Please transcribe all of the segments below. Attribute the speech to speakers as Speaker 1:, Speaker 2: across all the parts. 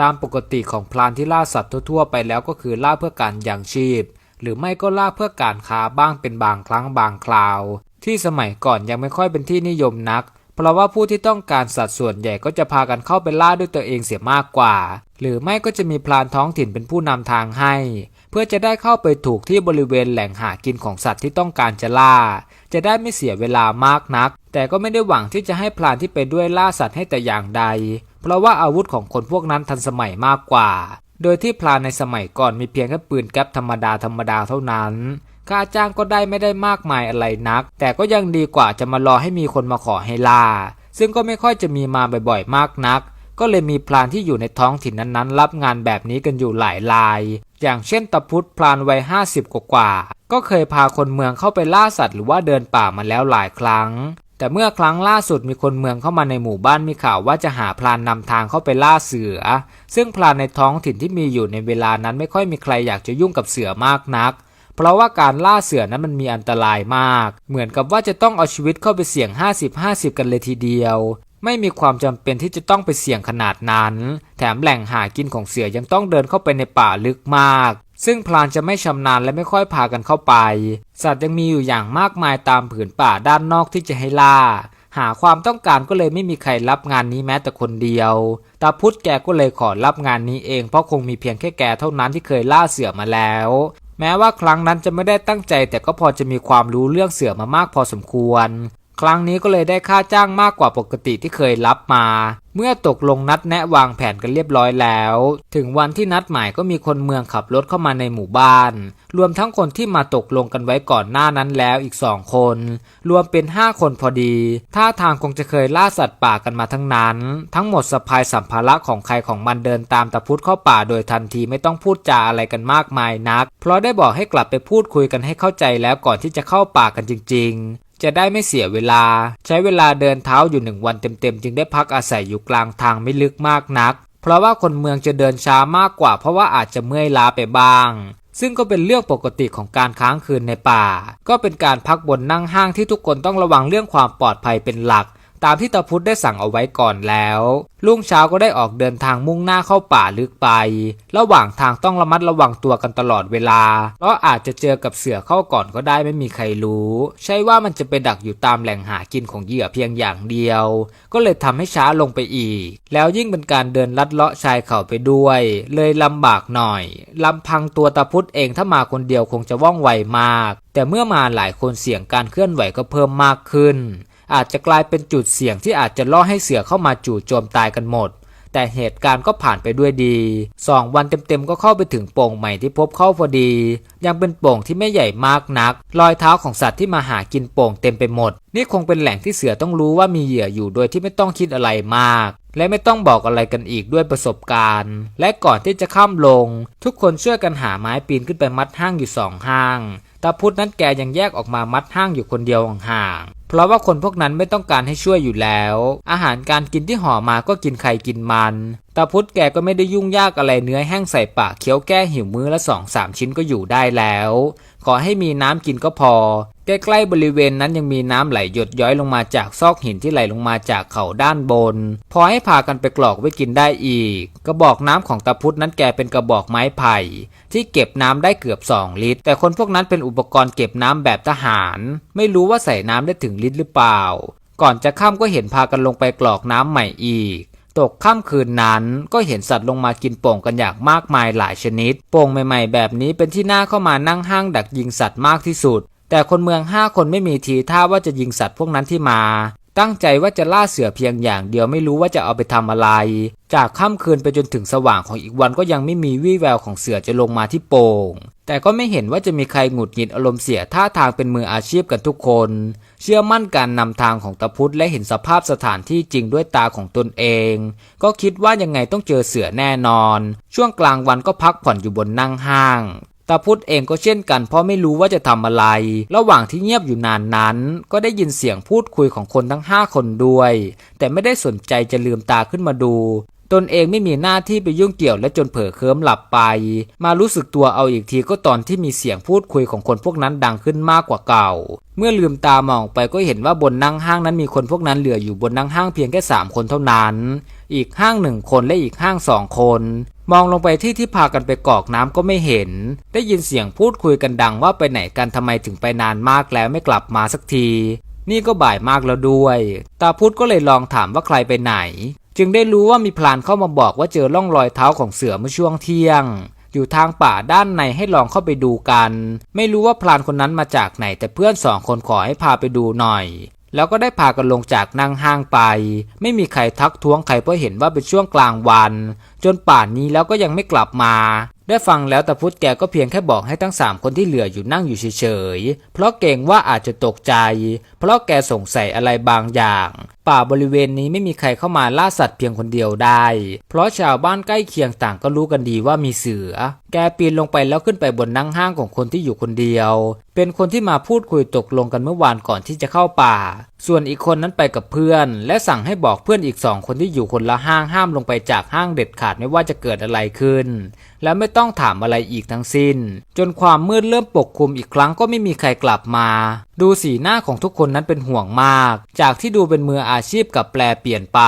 Speaker 1: ตามปกติของพรานที่ล่าสัตว์ทั่วๆไปแล้วก็คือล่าเพื่อการยังชีพ หรือไม่ก็ล่าเพื่อการค้าบ้างเป็นบางครั้งบางคราว ที่สมัยก่อนยังไม่ค่อยเป็นที่นิยมนัก เพราะว่าผู้ที่ต้องการสัตว์ส่วนใหญ่ก็จะพากันเข้าไปล่าด้วยตัวเองเสียมากกว่า หรือไม่ก็จะมีพรานท้องถิ่นเป็นผู้นำทางให้ เพื่อจะได้เข้าไปถูกที่บริเวณแหล่งหากินของสัตว์ที่ต้องการจะล่า จะได้ไม่เสียเวลามากนัก แต่ก็ไม่ได้หวังที่จะให้พรานที่ไปด้วยล่าสัตว์ให้แต่อย่างใด เพราะว่าอาวุธของคนพวกนั้นทันสมัยมากกว่า โดยที่พรานในสมัยก่อนมีเพียงแค่ปืนแก๊ปธรรมดาธรรมดาเท่านั้น ค่าจ้างก็ได้ไม่ได้มากมายอะไรนัก แต่ก็ยังดีกว่าจะมารอให้มีคนมาขอให้ล่าซึ่งก็ไม่ค่อยจะมีมาบ่อยๆ มากนัก ก็เลยมีพรานที่อยู่ในท้องถิ่นนั้นๆ รับงานแบบนี้กันอยู่หลายราย อย่างเช่นตะพุทธพรานวัยห้าสิบกว่าก็เคยพาคนเมืองเข้าไปล่าสัตว์หรือว่าเดินป่ามาแล้วหลายครั้ง แต่เมื่อครั้งล่าสุดมีคนเมืองเข้ามาในหมู่บ้านมีข่าวว่าจะหาพรานนำทางเข้าไปล่าเสือ ซึ่งพรานในท้องถิ่นที่มีอยู่ในเวลานั้นไม่ค่อยมีใครอยากจะยุ่งกับเสือมากนัก เพราะว่าการล่าเสือนั้นมันมีอันตรายมาก เหมือนกับว่าจะต้องเอาชีวิตเข้าไปเสี่ยง 50-50 กันเลยทีเดียว ไม่มีความจำเป็นที่จะต้องไปเสี่ยงขนาดนั้น แถมแหล่งหากินของเสือยังต้องเดินเข้าไปในป่าลึกมาก ซึ่งพลานจะไม่ชำนาญและไม่ค่อยพากันเข้าไป สัตว์ยังมีอยู่อย่างมากมายตามผืนป่าด้านนอกที่จะให้ล่า หาความต้องการก็เลยไม่มีใครรับงานนี้แม้แต่คนเดียวตาพุทธแกก็เลยขอรับงานนี้เองเพราะคงมีเพียงแค่แกเท่านั้นที่เคยล่าเสือมาแล้ว แม้ว่าครั้งนั้นจะไม่ได้ตั้งใจแต่ก็พอจะมีความรู้เรื่องเสือมามากพอสมควร ครั้งนี้ก็เลยได้ค่าจ้างมากกว่าปกติที่เคยรับมา เมื่อตกลงนัดแนะวางแผนกันเรียบร้อยแล้ว ถึงวันที่นัดหมายก็มีคนเมืองขับรถเข้ามาในหมู่บ้าน รวมทั้งคนที่มาตกลงกันไว้ก่อนหน้านั้นแล้วอีกสองคน รวมเป็นห้าคนพอดีท่าทางคงจะเคยล่าสัตว์ป่ากันมาทั้งนั้น ทั้งหมดสะพายสัมภาระของใครของมันเดินตามตะพุดเข้าป่าโดยทันทีไม่ต้องพูดจาอะไรกันมากมายนัก เพราะได้บอกให้กลับไปพูดคุยกันให้เข้าใจแล้วก่อนที่จะเข้าป่ากันจริง จะได้ไม่เสียเวลา ใช้เวลาเดินเท้าอยู่หนึ่งวันเต็มๆ จึงได้พักอาศัยอยู่กลางทางไม่ลึกมากนัก เพราะว่าคนเมืองจะเดินช้ามากกว่า เพราะว่าอาจจะเมื่อยล้าไปบ้าง ซึ่งก็เป็นเรื่องปกติของการค้างคืนในป่า ก็เป็นการพักบนนั่งห้างที่ทุกคนต้องระวังเรื่องความปลอดภัยเป็นหลัก ตามที่ตาพุธได้สั่งเอาไว้ก่อนแล้วรุ่งเช้าก็ได้ออกเดินทางมุ่งหน้าเข้าป่าลึกไป ระหว่างทางต้องระมัดระวังตัวกันตลอดเวลา เพราะอาจจะเจอกับเสือเข้าก่อนก็ได้ไม่มีใครรู้ ใช่ว่ามันจะไปดักอยู่ตามแหล่งหากินของเหยื่อเพียงอย่างเดียว ก็เลยทำให้ช้าลงไปอีก แล้วยิ่งเป็นการเดินลัดเลาะชายเขาไปด้วย เลยลำบากหน่อยลำพังตัวตาพุธเองถ้ามาคนเดียวคงจะว่องไวมาก แต่เมื่อมาหลายคนเสี่ยงการเคลื่อนไหวก็เพิ่มมากขึ้น อาจจะกลายเป็นจุดเสี่ยงที่อาจจะล่อให้เสือเข้ามาจู่โจมตายกันหมด แต่เหตุการณ์ก็ผ่านไปด้วยดีสองวันเต็มๆก็เข้าไปถึงโป่งใหม่ที่พบเข้าพอดี ยังเป็นโป่งที่ไม่ใหญ่มากนัก รอยเท้าของสัตว์ที่มาหากินโป่งเต็มไปหมด นี่คงเป็นแหล่งที่เสือต้องรู้ว่ามีเหยื่ออยู่โดยที่ไม่ต้องคิดอะไรมากและไม่ต้องบอกอะไรกันอีกด้วยประสบการณ์ และก่อนที่จะข้ามลง ทุกคนช่วยกันหาไม้ปีนขึ้นไปมัดห้างอยู่สองห้างาพุธนั้นแกยังแยกออกมามัดห้างอยู่คนเดียวห่างเพราะว่าคนพวกนั้นไม่ต้องการให้ช่วยอยู่แล้ว อาหารการกินที่ห่อมาก็กินใครกินมันตาพุธแกก็ไม่ได้ยุ่งยากอะไรเนื้อแห้งใส่ปากเคี้ยวแก้หิวมื้อละสองสามชิ้นก็อยู่ได้แล้ว ขอให้มีน้ำกินก็พอ ใกล้ๆบริเวณนั้นยังมีน้ำไหลหยดย้อยลงมาจากซอกหินที่ไหลลงมาจากเขาด้านบน พอให้พากันไปกรอกไว้กินได้อีก กระบอกน้ำของตาพุธนั้นแกเป็นกระบอกไม้ไผ่ ที่เก็บน้ำได้เกือบ 2 ลิตร แต่คนพวกนั้นเป็นอุปกรณ์เก็บน้ำแบบทหาร ไม่รู้ว่าใส่น้ำได้ถึงลิตรหรือเปล่า ก่อนจะข้ามก็เห็นพากันลงไปกรอกน้ำใหม่อีกตกค่ำคืนนั้นก็เห็นสัตว์ลงมากินโป่งกันอย่างมากมายหลายชนิด โป่งใหม่ ๆ แบบนี้เป็นที่น่าเข้ามานั่งห้างดักยิงสัตว์มากที่สุด แต่คนเมืองห้าคนไม่มีทีท่าว่าจะยิงสัตว์พวกนั้นที่มา ตั้งใจว่าจะล่าเสือเพียงอย่างเดียวไม่รู้ว่าจะเอาไปทำอะไร จากค่ำคืนไปจนถึงสว่างของอีกวันก็ยังไม่มีวี่แววของเสือจะลงมาที่โป่ง แต่ก็ไม่เห็นว่าจะมีใครหงุดหงิดอารมณ์เสียท่าทางเป็นมืออาชีพกันทุกคน เชื่อมั่นการนำทางของตะพุธและเห็นสภาพสถานที่จริงด้วยตาของตนเอง ก็คิดว่ายังไงต้องเจอเสือแน่นอน ช่วงกลางวันก็พักผ่อนอยู่บนนั่งห้าง ตาพุธเองก็เช่นกันเพราะไม่รู้ว่าจะทำอะไร ระหว่างที่เงียบอยู่นานนั้น ก็ได้ยินเสียงพูดคุยของคนทั้งห้าคนด้วย แต่ไม่ได้สนใจจะลืมตาขึ้นมาดูตนเองไม่มีหน้าที่ไปยุ่งเกี่ยวและจนเผลอเคลิ้มหลับไป มารู้สึกตัวเอาอีกทีก็ตอนที่มีเสียงพูดคุยของคนพวกนั้นดังขึ้นมากกว่าเก่า เมื่อลืมตามองไปก็เห็นว่าบนนั่งห้างนั้นมีคนพวกนั้นเหลืออยู่บนนั่งห้างเพียงแค่สามคนเท่านั้น อีกห้างหนึ่งคนและอีกห้างสองคน มองลงไปที่ที่พากันไปกอกน้ำก็ไม่เห็น ได้ยินเสียงพูดคุยกันดังว่าไปไหนกันทำไมถึงไปนานมากแล้วไม่กลับมาสักที นี่ก็บ่ายมากแล้วด้วย ตาพุธก็เลยลองถามว่าใครไปไหน จึงได้รู้ว่ามีพลานเข้ามาบอกว่าเจอร่องรอยเท้าของเสือเมื่อช่วงเที่ยง อยู่ทางป่าด้านในให้ลองเข้าไปดูกัน ไม่รู้ว่าพลานคนนั้นมาจากไหนแต่เพื่อนสองคนขอให้พาไปดูหน่อย แล้วก็ได้พากันลงจากนั่งห้างไป ไม่มีใครทักท้วงใครเพราะเห็นว่าเป็นช่วงกลางวัน จนป่านนี้แล้วก็ยังไม่กลับมาได้ฟังแล้วตาพุธแกก็เพียงแค่บอกให้ทั้งสามคนที่เหลืออยู่นั่งอยู่เฉยๆ เพราะเกรงว่าอาจจะตกใจ เพราะแกสงสัยอะไรบางอย่าง ป่าบริเวณนี้ไม่มีใครเข้ามาล่าสัตว์เพียงคนเดียวได้ เพราะชาวบ้านใกล้เคียงต่างก็รู้กันดีว่ามีเสือ แกปีนลงไปแล้วขึ้นไปบนนั่งห้างของคนที่อยู่คนเดียว เป็นคนที่มาพูดคุยตกลงกันเมื่อวานก่อนที่จะเข้าป่า ส่วนอีกคนนั้นไปกับเพื่อน และสั่งให้บอกเพื่อนอีกสองคนที่อยู่คนละห้างห้ามลงไปจากห้างเด็ดขาดไม่ว่าจะเกิดอะไรขึ้น และไม่ต้องถามอะไรอีกทั้งสิ้น จนความมืดเริ่มปกคลุมอีกครั้งก็ไม่มีใครกลับมา ดูสีหน้าของทุกคนนั้นเป็นห่วงมาก จากที่ดูเป็นมืออาาชีพกับแปลเปลี่ยนไป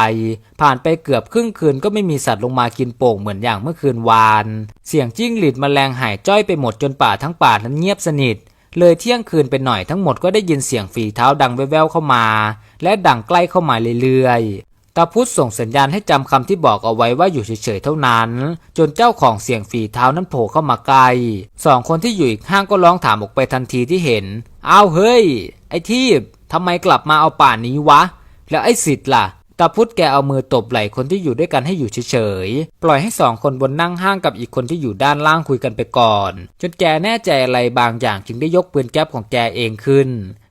Speaker 1: ผ่านไปเกือบครึ่งคืนก็ไม่มีสัตว์ลงมากินโป่งเหมือนอย่างเมื่อคืนวาน เสียงจิ้งหรีดแมลงหายจ้อยไปหมดจนป่าทั้งป่านั้นเงียบสนิท เลยเที่ยงคืนไปหน่อยทั้งหมดก็ได้ยินเสียงฝีเท้าดังแว่วๆเข้ามา และดังใกล้เข้ามาเรื่อยๆตาพุธส่งสัญญาณให้จำคำที่บอกเอาไว้ว่าอยู่เฉยๆเท่านั้น จนเจ้าของเสียงฝีเท้านั้นโผล่เข้ามาใกล้สองคนที่อยู่อีกห้างก็ร้องถามออกไปทันทีที่เห็นอ้าวเฮ้ย ไอ้ทีบทำไมกลับมาเอาป่านนี้วะ แล้วไอ้สิทธิ์ล่ะตาพุธแกเอามือตบไหล่คนที่อยู่ด้วยกันให้อยู่เฉยๆ ปล่อยให้สองคนบนนั่งห้างกับอีกคนที่อยู่ด้านล่างคุยกันไปก่อน จนแกแน่ใจอะไรบางอย่างจึงได้ยกปืนแก๊ปของแกเองขึ้น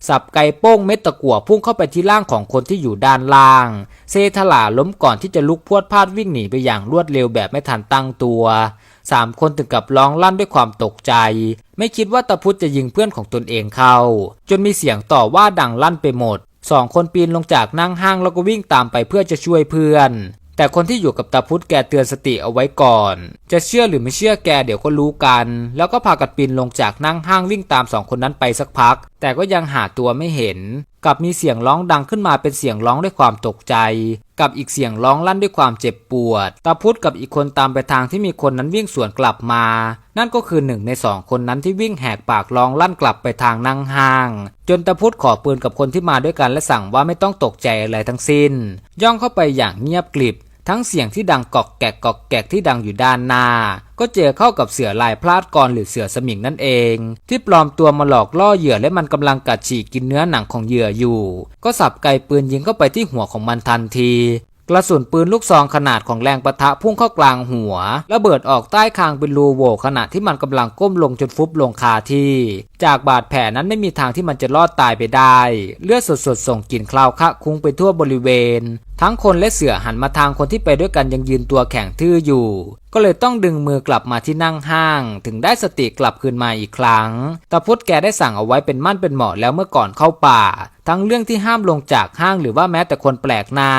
Speaker 1: สับไกโป้งเม็ดตะกั่วพุ่งเข้าไปที่ร่างของคนที่อยู่ด้านล่าง เซทลาล้มก่อนที่จะลุกพรวดพลาดวิ่งหนีไปอย่างรวดเร็วแบบไม่ทันตั้งตัวสามคนถึงกับร้องลั่นด้วยความตกใจ ไม่คิดว่าตาพุธจะยิงเพื่อนของตนเองเข้า จนมีเสียงต่อว่าดังลั่นไปหมด สองคนปีนลงจากนั่งห้างแล้วก็วิ่งตามไปเพื่อจะช่วยเพื่อน แต่คนที่อยู่กับตาพุธแกเตือนสติเอาไว้ก่อน จะเชื่อหรือไม่เชื่อแกเดี๋ยวก็รู้กัน แล้วก็พากันปีนลงจากนั่งห้างวิ่งตามสองคนนั้นไปสักพัก แต่ก็ยังหาตัวไม่เห็นกลับมีเสียงร้องดังขึ้นมาเป็นเสียงร้องด้วยความตกใจ กับอีกเสียงร้องลั่นด้วยความเจ็บปวด ตาพุธกับอีกคนตามไปทางที่มีคนนั้นวิ่งสวนกลับมา นั่นก็คือหนึ่งในสองคนนั้นที่วิ่งแหกปากร้องลั่นกลับไปทางนั่งห้าง จนตาพุธขอปืนกับคนที่มาด้วยกันและสั่งว่าไม่ต้องตกใจอะไรทั้งสิ้น ย่องเข้าไปอย่างเงียบกริบ ทั้งเสียงที่ดังกอกแกกกอกแกกที่ดังอยู่ด้านหน้า ก็เจอเข้ากับเสือลายพลาดกรหรือเสือสมิงนั่นเอง ที่ปลอมตัวมาหลอกล่อเหยื่อและมันกำลังกัดฉีกกินเนื้อหนังของเหยื่ออยู่ ก็สับไกปืนยิงเข้าไปที่หัวของมันทันที กระสุนปืนลูกซองขนาดของแรงปะทะพุ่งเข้ากลางหัวระเบิดออกใต้คางเป็นรูโหว่ขณะที่มันกำลังก้มลงจนฟุบลงคาที่ จากบาดแผลนั้นไม่มีทางที่มันจะรอดตายไปได้ เลือดสดๆส่งกลิ่นคลาวคะคุ้งไปทั่วบริเวณ ทั้งคนและเสือหันมาทางคนที่ไปด้วยกันยังยืนตัวแข็งทื่ออยู่ ก็เลยต้องดึงมือกลับมาที่นั่งห้าง ถึงได้สติกลับคืนมาอีกครั้งตาพุธแกได้สั่งเอาไว้เป็นมั่นเป็นเหมาะแล้วเมื่อก่อนเข้าป่าทั้งเรื่องที่ห้ามลงจากห้างหรือว่าแม้แต่คนแปลกหน้า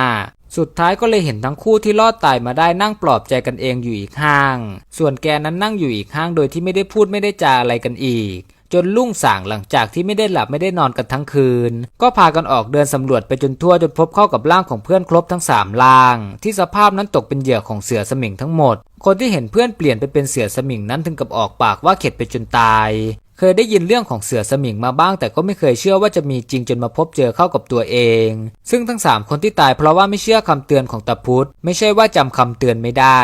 Speaker 1: สุดท้ายก็เลยเห็นทั้งคู่ที่รอดตายมาได้นั่งปลอบใจกันเองอยู่อีกห้าง ส่วนแกนั้นนั่งอยู่อีกห้างโดยที่ไม่ได้พูดไม่ได้จาอะไรกันอีก จนลุ่งสางหลังจากที่ไม่ได้หลับไม่ได้นอนกันทั้งคืน ก็พากันออกเดินสำรวจไปจนทั่วจนพบเข้ากับร่างของเพื่อนครบทั้งสามร่าง ที่สภาพนั้นตกเป็นเหยื่อของเสือสมิงทั้งหมด คนที่เห็นเพื่อนเปลี่ยนไปเป็นเสือสมิงนั้นถึงกับออกปากว่าเข็ดไปจนตาย เคยได้ยินเรื่องของเสือสมิงมาบ้าง แต่ก็ไม่เคยเชื่อว่าจะมีจริงจนมาพบเจอเข้ากับตัวเอง ซึ่งทั้งสามคนที่ตายเพราะว่าไม่เชื่อคำเตือนของตาพุธไม่ใช่ว่าจำคำเตือนไม่ได้